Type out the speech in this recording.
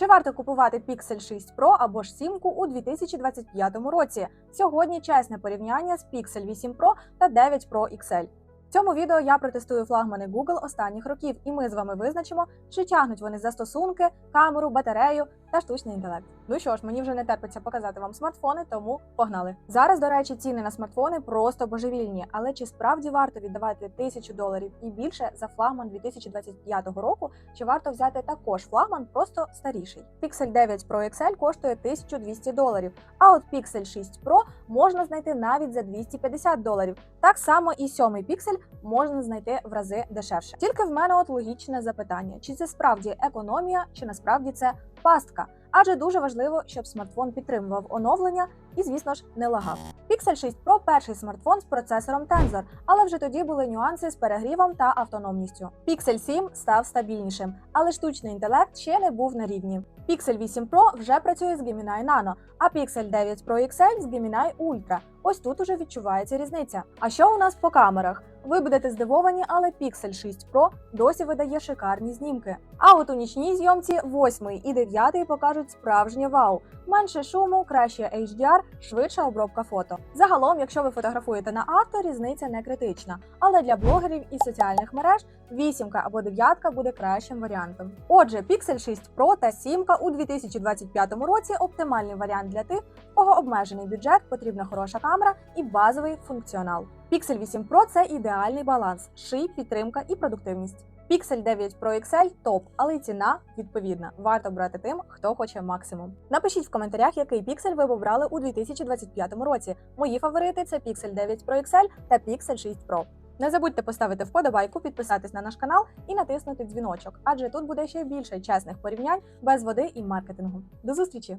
Чи варто купувати Pixel 6 Pro або ж 7 у 2025 році? Сьогодні чесне порівняння з Pixel 8 Pro та 9 Pro XL. В цьому відео я протестую флагмани Google останніх років, і ми з вами визначимо, чи тягнуть вони застосунки, камеру, батарею та штучний інтелект. Ну що ж, мені вже не терпиться показати вам смартфони, тому погнали. Зараз, до речі, ціни на смартфони просто божевільні, але чи справді варто віддавати тисячу доларів і більше за флагман 2025 року? Чи варто взяти також флагман, просто старіший? Pixel 9 Pro XL коштує 1200 доларів, а от Pixel 6 Pro можна знайти навіть за 250 доларів. Так само і сьомий Pixel можна знайти в рази дешевше. Тільки в мене от логічне запитання: чи це справді економія, чи насправді це пастка? Адже дуже важливо, щоб смартфон підтримував оновлення і, звісно ж, не лагав. Pixel 6 Pro перший смартфон з процесором Tensor, але вже тоді були нюанси з перегрівом та автономністю. Pixel 7 став стабільнішим, але штучний інтелект ще не був на рівні. Pixel 8 Pro вже працює з Gemini Nano, а Pixel 9 Pro XL з Gemini Ultra. Ось тут уже відчувається різниця. А що у нас по камерах? Ви будете здивовані, але Pixel 6 Pro досі видає шикарні знімки. А от у нічній зйомці 8 і 9 покажуть справжнє вау. Менше шуму, краще HDR, швидша обробка фото. Загалом, якщо ви фотографуєте на авто, різниця не критична. Але для блогерів і соціальних мереж вісімка або дев'ятка буде кращим варіантом. Отже, Pixel 6 Pro та 7 у 2025 році оптимальний варіант для тих, у кого обмежений бюджет, потрібна хороша камера і базовий функціонал. Pixel 8 Pro це ідеальний баланс, ший, підтримка і продуктивність. Pixel 9 Pro XL топ, але ціна відповідна. Варто брати тим, хто хоче максимум. Напишіть в коментарях, який Pixel ви обрали у 2025 році. Мої фаворити це Pixel 9 Pro XL та Pixel 6 Pro. Не забудьте поставити вподобайку, підписатись на наш канал і натиснути дзвіночок, адже тут буде ще більше чесних порівнянь без води і маркетингу. До зустрічі!